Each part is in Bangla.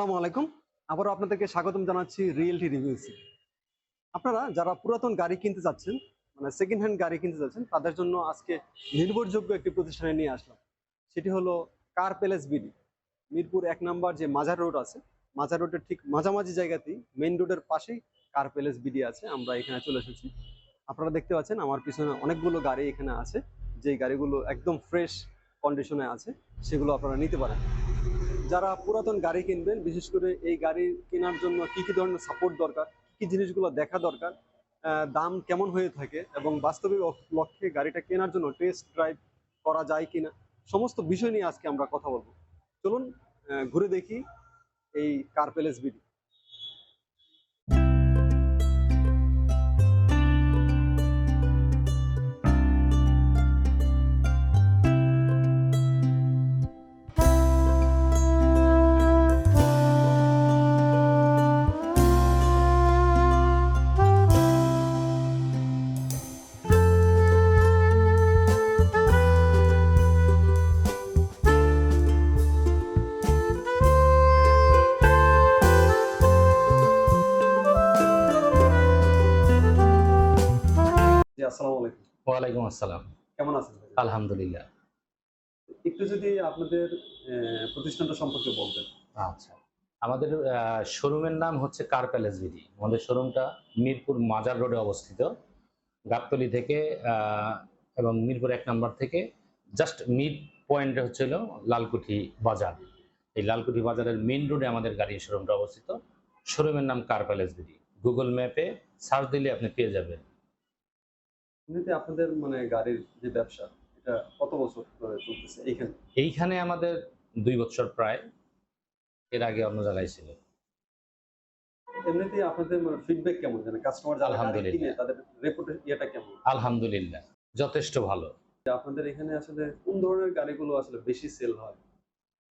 আসসালামু আলাইকুম। আবারও আপনাদেরকে স্বাগতম জানাচ্ছি রিয়েলটি রিভিউসে আপনারা যারা পুরাতন গাড়ি কিনতে যাচ্ছেন মানে সেকেন্ড হ্যান্ড গাড়ি কিনতে যাচ্ছেন, তাদের জন্য আজকে নির্ভরযোগ্য একটি প্রতিষ্ঠানে নিয়ে আসলাম। সেটি হলো কার প্যালেস বিডি মিরপুর এক নম্বর যে মাজার রোড আছে মাজার রোডের ঠিক মাঝামাঝি জায়গাতেই মেইন রোডের পাশেই কার প্যালেস বিডি আছে। আমরা এখানে চলে এসেছি। আপনারা দেখতে পাচ্ছেন আমার পিছনে অনেকগুলো গাড়ি এখানে আছে, যেই গাড়িগুলো একদম ফ্রেশ কন্ডিশনে আছে, সেগুলো আপনারা নিতে পারেন। যারা পুরাতন গাড়ি কিনবেন, বিশেষ করে এই গাড়ি কেনার জন্য কি কি ধরনের সাপোর্ট দরকার, কি জিনিসগুলো দেখা দরকার দাম কেমন হয়ে থাকে এবং বাস্তবিক লক্ষ্যে গাড়িটা কেনার জন্য টেস্ট ড্রাইভ করা যায় কিনা, সমস্ত বিষয় নিয়ে আজকে আমরা কথা বলব। চলুন ঘুরে দেখি এই কার প্যালেস বিডি আসসালামু আলাইকুম। ওয়ালাইকুম আসসালাম। কেমন আছেন আলহামদুলিল্লাহ। একটু যদি আপনাদের প্রতিষ্ঠানটা সম্পর্কে বলতেন। আচ্ছা। আমাদের শোরুমের নাম হচ্ছে কার প্যালেস বিডি আমাদের শোরুমটা মিরপুর মাজার রোডে অবস্থিত। গাবতলি থেকে এবং মিরপুর এক নম্বর থেকে জাস্ট মিড পয়েন্টে হচ্ছিল লালকুঠি বাজার। এই লালকুঠি বাজারের মেন রোডে আমাদের গাড়ির শোরুমটা অবস্থিত। শোরুমের নাম কার প্যালেস বিডি গুগল ম্যাপে সার্চ দিলে আপনি পেয়ে যাবেন। এমনিতে আপনাদের মানে গাড়ির যে ব্যবসা এটা কত বছর ধরে চলতেছে এইখানে? এইখানে আমাদের দুই বছর প্রায় এর আগে অন্য জায়গায় ছিল। এমনিতে আপনাদের ফিডব্যাক কেমন জানেন? কাস্টমার আলহামদুলিল্লাহ। তাদের রেপুটেশন ইয়েটা কেমন? আলহামদুলিল্লাহ যথেষ্ট ভালো। যে আপনাদের এখানে আসলে কোন ধরনের গাড়িগুলো আসলে বেশি সেল হয়?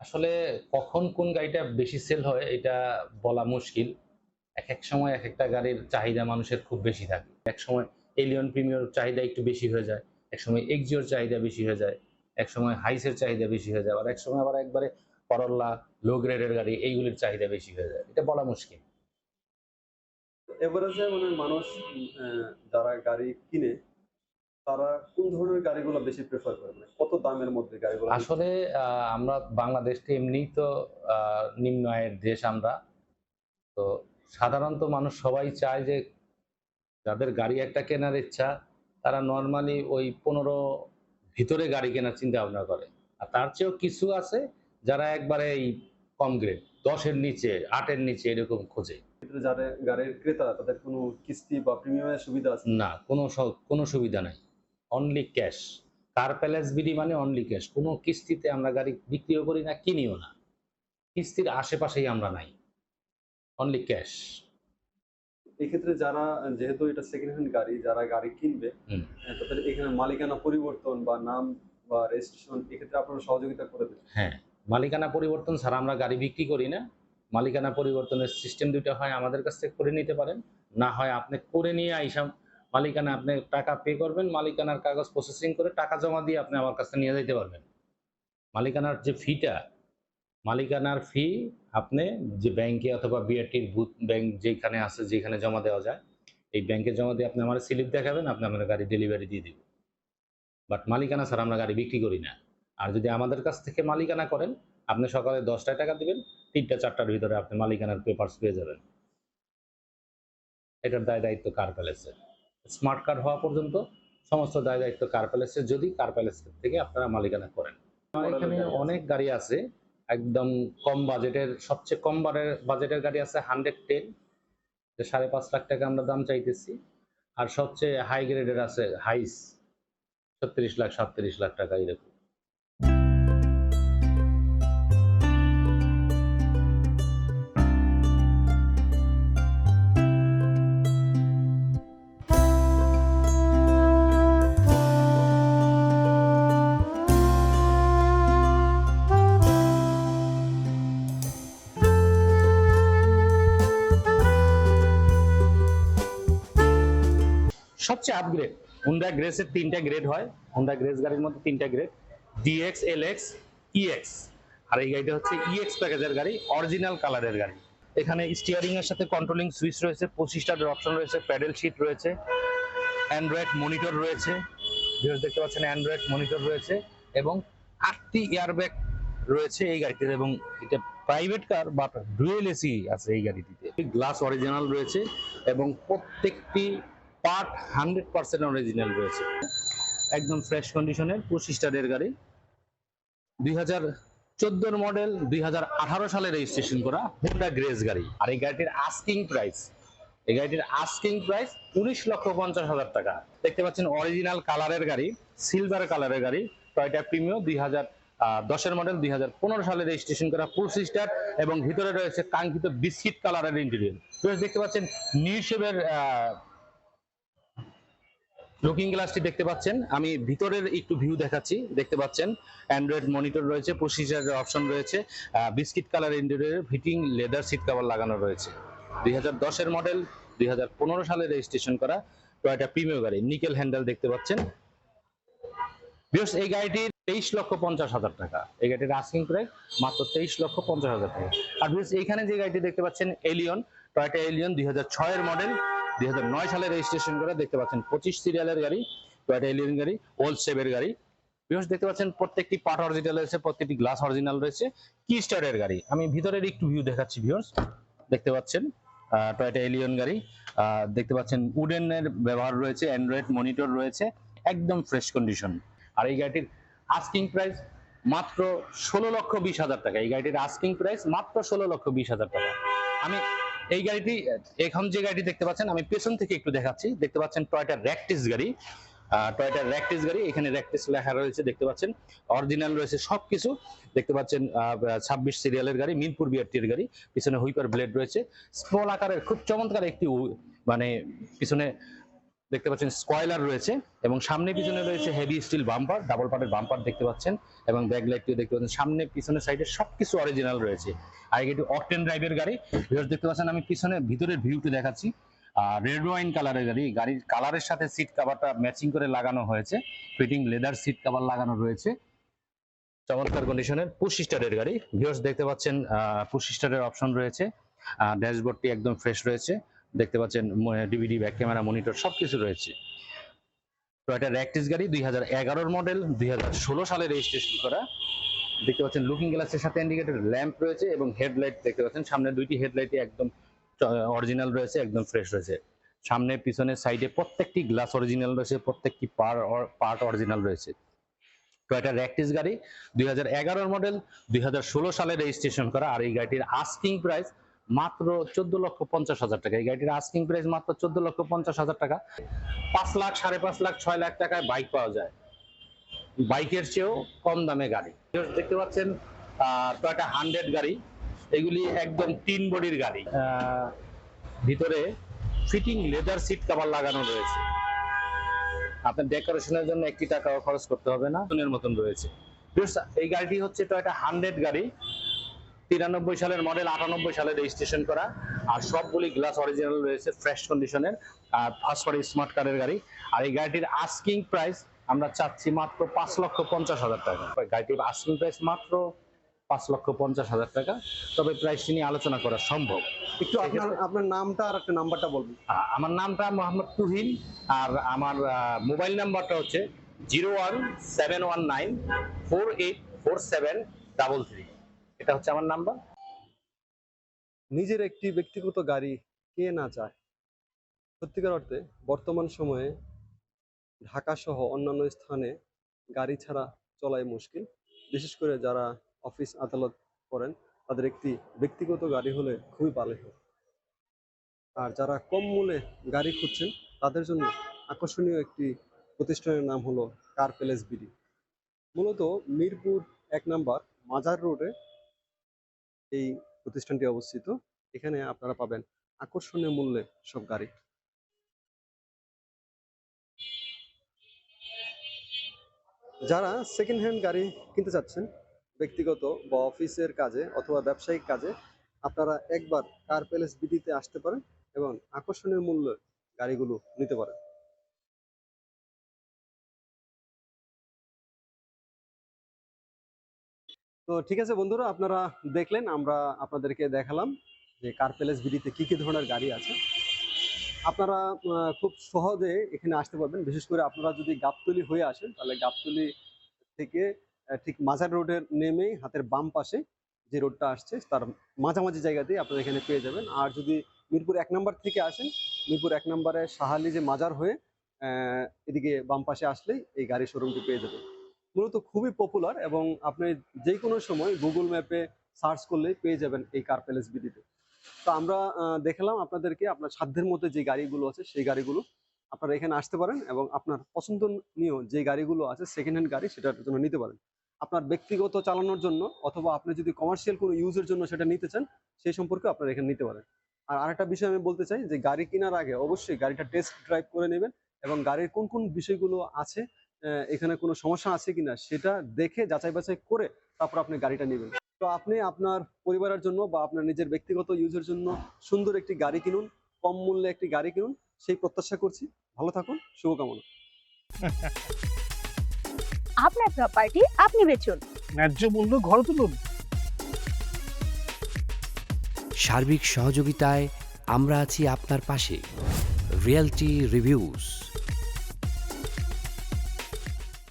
আসলে কখন কোন গাড়িটা বেশি সেল হয় এটা বলা মুশকিল। এক এক সময় এক একটা গাড়ির চাহিদা মানুষের খুব বেশি থাকে। এক সময় এলিয়ন প্রিমিয়র চাহিদা একটু বেশি হয়ে যায় এক সময় এক্সিওর চাহিদা বেশি হয়ে যায় এক সময় হাইসের চাহিদা বেশি হয়ে যায় আর এক সময় আবার একবারে করল্লা লো গ্রেডের গাড়ি এইগুলির চাহিদা বেশি হয়ে যায়। এটা বলা মুশকিল। এভারেজে মানে মানুষ যারা গাড়ি কিনে তারা কোন ধরনের গাড়িগুলো বেশি প্রেফার করে? মানে কত দামের মধ্যে গাড়িগুলো? আসলে আমরা বাংলাদেশটা এমনিই তো নিম্ন আয়ের দেশ আমরা। তো সাধারণত মানুষ সবাই চায় যে যাদের গাড়ি একটা কেনার ইচ্ছা তারা নর্মালি ওই পনেরো ভিতরে গাড়ি কেনার চিন্তা ভাবনা করে। আর তার চেয়েও কিছু আছে যারা একবারে এই কম গ্রেড দশের নিচে আটের নিচে এরকম খোঁজে। যারা গাড়ির ক্রেতা তাদের কোনো কিস্তি বা প্রিমিয়ামের সুবিধা আছে? না কোনো কোনো সুবিধা নাই। Only cash Car Palace BD মানে অনলি ক্যাশ কোনো কিস্তিতে আমরা গাড়ি বিক্রিও করি না কিনিও না। কিস্তির আশেপাশেই আমরা নাই। অনলি ক্যাশ এক্ষেত্রে যারা যেহেতু এটা সেকেন্ড হ্যান্ড গাড়ি যারা গাড়ি কিনবে তাদের এখানে মালিকানা পরিবর্তন বা নাম বা রেজিস্ট্রেশন এক্ষেত্রে আপনারা সহযোগিতা করে দেবেন। হ্যাঁ মালিকানা পরিবর্তন ছাড়া আমরা গাড়ি বিক্রি করি না। মালিকানা পরিবর্তনের সিস্টেম দুটো হয় আমাদের কাছ থেকে করে নিতে পারেন। না হয় আপনি করে নিয়ে আইসাম মালিকানা আপনি টাকা পে করবেন মালিকানার কাগজ প্রসেসিং করে টাকা জমা দিয়ে আপনি আমার কাছে নিয়ে যেতে পারবেন। মালিকানার যে ফিটা মালিকানার ফি আপনি যে ব্যাংকে অথবা বিআরটির বুথ ব্যাংক যেখানে আছে যেখানে জমা দেওয়া যায় এই ব্যাংকে জমা দিয়ে আপনি আমার স্লিপ দেখাবেন আপনি আমার গাড়ি ডেলিভারি দিয়ে দিবেন। বাট মালিকানা ছাড়া আমরা গাড়ি বিক্রি করি না। আর যদি আমাদের কাছ থেকে মালিকানা করেন আপনি সকালে দশটায় টাকা দিবেন তিনটা চারটার ভিতরে আপনি মালিকানার পেপারস পেয়ে যাবেন। এটার দায় দায়িত্ব কার প্যালেসের স্মার্ট কার্ড হওয়া পর্যন্ত সমস্ত দায় দায়িত্ব কার প্যালেসের যদি কার প্যালেস থেকে আপনারা মালিকানা করেন। এখানে অনেক গাড়ি আছে একদম কম বাজেটের, সবচেয়ে কম বাজেটের গাড়ি আছে হান্ড্রেড টেন সাড়ে পাঁচ লাখ টাকা আমরা দাম চাইতেছি। আর সবচেয়ে হাই গ্রেডের আছে হাইস ছত্রিশ লাখ, সাতত্রিশ লাখ টাকা এরকম। সবচেয়ে আপগ্রেড হুন্ডা গ্রেসের তিনটা গ্রেড হয়। হুন্ডা গ্রেস গাড়ির মধ্যে তিনটা গ্রেড ডিএক্স এলএক্স ইএক্স আর এই গাড়িটা হচ্ছে ইএক্স প্যাকেজের গাড়ি অরিজিনাল কালারের গাড়ি। এখানে স্টিয়ারিং এর সাথে কন্ট্রোলিং সুইচ রয়েছে পঁচিশটার অপশন রয়েছে প্যাডেল শিট রয়েছে অ্যান্ড্রয়েড মনিটর রয়েছে দেখতে পাচ্ছেন অ্যান্ড্রয়েড মনিটর রয়েছে, এবং আটটি এয়ারব্যাগ রয়েছে এই গাড়িটিতে, এবং এটা private car but dual AC আছে এই গাড়িটিতে। গ্লাস অরিজিনাল রয়েছে, এবং প্রত্যেকটি পার্ট হান্ড্রেড পার্সেন্ট অরিজিনাল রয়েছে। একদম ফ্রেশ কন্ডিশনের পঁচিশ স্টারের গাড়ি। দুই হাজার চোদ্দোর মডেল দুই হাজার আঠারো সালে রেজিস্ট্রেশন করা হোন্ডা গ্রেস গাড়ি। আর এই গাড়িটির আস্কিং প্রাইস এই গাড়িটির আস্কিং প্রাইস উনিশ লক্ষ পঞ্চাশ হাজার টাকা। দেখতে পাচ্ছেন অরিজিনাল কালারের গাড়ি সিলভার কালারের গাড়ি টয়টা প্রিমিও দুই হাজার দশের মডেল দুই হাজার পনেরো সালে রেজিস্ট্রেশন করা ফুল সিস্টার এবং ভিতরে রয়েছে কাঙ্ক্ষিত বিস্কিট কালারের ইন্টেরিয়র দেখতে পাচ্ছেন নিউশেপের লুকিং গ্লাসটি দেখতে পাচ্ছেন। আমি ভিতরের একটু ভিউ দেখাচ্ছি। দেখতে পাচ্ছেন অ্যান্ড্রয়েড মনিটর রয়েছে পঁচিশের অপশন রয়েছে biscuit colour interior fitting leather seat cover লাগানো রয়েছে। দুই হাজার মডেল দুই হাজার পনেরো সালে রেজিস্ট্রেশন করা টয়টা প্রিমিয়ার গাড়ি নিকেল হ্যান্ডেল দেখতে পাচ্ছেন। বিকজ এই গাড়িটির তেইশ লক্ষ পঞ্চাশ হাজার টাকা। এই গাড়িটির আস্কিং প্রাইস মাত্র তেইশ লক্ষ পঞ্চাশ হাজার টাকা। আর বিকজ এইখানে যে গাড়িটি দেখতে পাচ্ছেন এলিয়ন টয়টা এলিয়ন দুই হাজার মডেল দুই হাজার নয় সালে রেজিস্ট্রেশন করে দেখতে পাচ্ছেন পঁচিশ সিরিয়ালের গাড়ি টয়টা এলিয়ন গাড়ি ওল্ড সেভের গাড়ি। দেখতে পাচ্ছেন প্রত্যেকটি পার্ট অরিজিনাল রয়েছে, প্রত্যেকটি গ্লাস অরিজিনাল রয়েছে। কি স্টারের গাড়ি। আমি ভিতরের একটু ভিউ দেখাচ্ছি ভিউয়ার্স দেখতে পাচ্ছেন টয়টা এলিয়ন গাড়ি। দেখতে পাচ্ছেন উডেনের ব্যবহার রয়েছে অ্যান্ড্রয়েড মনিটর রয়েছে, একদম ফ্রেশ কন্ডিশন আর এই গাড়িটির আস্কিং প্রাইস মাত্র ষোলো লক্ষ বিশ হাজার টাকা। এই গাড়িটির আস্কিং প্রাইস মাত্র ষোলো লক্ষ বিশ হাজার টাকা। আমি এই গাড়িটি এখন যে গাড়িটি দেখতে পাচ্ছেন, আমি পেছন থেকে একটু দেখাচ্ছি। দেখতে পাচ্ছেন টয়টার র্যাকটিস গাড়ি। টয়টার র্যাকটিস গাড়ি, এখানে র্যাকটিস লেখা রয়েছে, দেখতে পাচ্ছেন। অরিজিনাল রয়েছে সবকিছু। দেখতে পাচ্ছেন ছাব্বিশ সিরিয়ালের গাড়ি, মিরপুর বিআরটির গাড়ি, পিছনে হুইপার ব্লেড রয়েছে। স্মল আকারের, খুব চমৎকার একটি মানে পিছনে দেখতে পাচ্ছেন স্কয়লার রয়েছে এবং সামনে পিছনে রয়েছে হেভি স্টিল বাম্পার ডাবল পার্টের বাম্পার দেখতে পাচ্ছেন এবং ব্যাক লাইটটিও দেখতে পাচ্ছেন। সামনে পিছনে সাইডে সবকিছু অরিজিনাল রয়েছে। আর এটি অকটেন ড্রাইভের গাড়ি। দেখতে পাচ্ছেন আমি পিছনে ভিতরের ভিউটি দেখাচ্ছি। রেড ওয়াইন কালারের গাড়ি। গাড়ির কালারের সাথে সিট কাভারটা ম্যাচিং করে লাগানো হয়েছে। ফিটিং লেদার সিট কাভার লাগানো রয়েছে। চমৎকার কন্ডিশনের পুশ স্টারের গাড়ি। ভিউয়ার্স দেখতে পাচ্ছেন পুশ স্টারের অপশন রয়েছে। ড্যাশবোর্ডটি একদম ফ্রেশ রয়েছে। দেখতে পাচ্ছেন ডিভিডি ব্যাক ক্যামেরা মনিটর সবকিছু রয়েছে। টয়টা র্যাকটিস গাড়ি, দুই হাজার মডেল দুই হাজার ষোলো সালে রেজিস্ট্রেশন করা। দেখতে পাচ্ছেন লুকিং গ্লাসের সাথে ইন্ডিকেটর ল্যাম্প রয়েছে এবং হেডলাইট দেখতে পাচ্ছেন। সামনে দুইটি হেডলাইটই একদম অরিজিনাল রয়েছে, একদম ফ্রেশ রয়েছে। সামনে পিছনে সাইডে প্রত্যেকটি গ্লাস অরিজিনাল রয়েছে, প্রত্যেকটি পার্ট অরিজিনাল রয়েছে। টয়টা র্যাকটিস গাড়ি, দুই হাজার মডেল দুই হাজার ষোলো সালে রেজিস্ট্রেশন করা। আর এই গাড়িটির আস্কিং প্রাইস মাত্র চোদ্দ লক্ষ পঞ্চাশ হাজার টাকা। এই গাড়িটির আস্কিং প্রাইস মাত্র চোদ্দ লক্ষ পঞ্চাশ হাজার টাকা। পাঁচ লাখ, সাড়ে পাঁচ লাখ, ছয় লাখ টাকায় বাইক পাওয়া যায়। বাইকের চেয়েও কম দামে গাড়ি। দেখতে পাচ্ছেন টয়টা হান্ড্রেড গাড়ি। এগুলি একদম তিন বডির গাড়ি। ভিতরে ফিটিং লেদার সিট কভার লাগানো রয়েছে। আপনার ডেকোরেশনের জন্য একটি টাকাও খরচ করতে হবে না। মতন রয়েছে। এই গাড়িটি হচ্ছে টয়টা হান্ড্রেড গাড়ি। তিরানব্বই সালের মডেল আটানব্বই সালে রেজিস্ট্রেশন করা। আর সবগুলি গ্লাস অরিজিনাল রয়েছে ফ্রেশ কন্ডিশনের আর ফার্স্ট পার্টি স্মার্ট কারের গাড়ি। আর এই গাড়িটির আস্কিং প্রাইস আমরা চাচ্ছি মাত্র পাঁচ লক্ষ পঞ্চাশ হাজার টাকা। গাড়িটির আস্কিং প্রাইস মাত্র পাঁচ লক্ষ পঞ্চাশ হাজার টাকা। তবে প্রাইসটি নিয়ে আলোচনা করা সম্ভব। একটু আপনার আপনার নামটা আর একটা নাম্বারটা বলবেন। আমার নামটা মোহাম্মদ তুহিন। আর আমার মোবাইল নাম্বারটা হচ্ছে zero one seven one nine four eight four seven double three. এটা হচ্ছে আমার নাম্বার। নিজের একটি ব্যক্তিগত গাড়ি কে না চায়। সত্যিকার অর্থে বর্তমান সময়ে ঢাকা সহ অন্যান্য স্থানে গাড়ি ছাড়া চলাই মুশকিল। বিশেষ করে যারা অফিস আদালত করেন, তাদের একটি ব্যক্তিগত গাড়ি হলে খুবই ভালো হয়। আর যারা কম মূল্যে গাড়ি খুঁজছেন, তাদের জন্য আকর্ষণীয় একটি প্রতিষ্ঠানের নাম হলো কার প্যালেস বিডি। মূলত মিরপুর এক নাম্বার মাজার রোডে এই প্রতিষ্ঠানটি অবস্থিত। এখানে আপনারা পাবেন আকর্ষণীয় মূল্যে সব গাড়ি। যারা সেকেন্ড হ্যান্ড গাড়ি কিনতে চাচ্ছেন, ব্যক্তিগত বা অফিসের কাজে অথবা ব্যবসায়িক কাজে, আপনারা একবার কার প্যালেস বিডিতে আসতে পারেন এবং আকর্ষণীয় মূল্যে গাড়িগুলো নিতে পারেন। তো ঠিক আছে বন্ধুরা, আপনারা দেখলেন, আমরা আপনাদেরকে দেখালাম যে কার প্যালেস বিডিতে কী কি ধরনের গাড়ি আছে। আপনারা খুব সহজে এখানে আসতে পারবেন। বিশেষ করে আপনারা যদি গাবতলি হয়ে আসেন, তাহলে গাবতলি থেকে ঠিক মাজার রোডের নেমেই হাতের বাম পাশে যে রোডটা আসছে, তার মাঝামাঝি জায়গাতেই আপনারা এখানে পেয়ে যাবেন। আর যদি মিরপুর এক নম্বর থেকে আসেন, মিরপুর এক নম্বরে সাহালি যে মাজার হয়ে এদিকে বাম পাশে আসলেই এই গাড়ির শোরুমটি পেয়ে যাবেন। মূলত খুবই পপুলার এবং আপনি যে কোনো সময় গুগল ম্যাপে সার্চ করলেই পেয়ে যাবেন এই কার প্যালেস বিডিতে তো আমরা দেখালাম আপনাদেরকে আপনার সাধ্যের মধ্যে যে গাড়িগুলো আছে সেই গাড়িগুলো আপনারা এখানে আসতে পারেন এবং আপনার পছন্দনীয় যে গাড়িগুলো আছে সেকেন্ড হ্যান্ড গাড়ি সেটার জন্য নিতে পারেন। আপনার ব্যক্তিগত চালানোর জন্য অথবা আপনি যদি কমার্শিয়াল কোনো ইউজের জন্য সেটা নিতে চান সেই সম্পর্কে আপনারা এখানে নিতে পারেন। আর আরেকটা বিষয় আমি বলতে চাই যে গাড়ি কেনার আগে অবশ্যই গাড়িটা টেস্ট ড্রাইভ করে নেবেন এবং গাড়ির কোন কোন বিষয়গুলো আছে এখানে কোনো সমস্যা আছে কিনা সেটা দেখে যাচাই বাছাই করে তারপর আপনি গাড়িটা নেবেন। তো আপনি আপনার পরিবারের জন্য বা আপনার নিজের ব্যক্তিগত ইউজের জন্য সুন্দর একটি গাড়ি কিনুন কম মূল্যে একটি গাড়ি কিনুন সেই প্রত্যাশা করছি। ভালো থাকুন শুভকামনা। আপনার প্রপার্টি আপনি বেচুন। ন্যায্য মূল্য ঘর তুলুন। সার্বিক সহযোগিতায় আমরা আছি আপনার পাশে। Realty reviews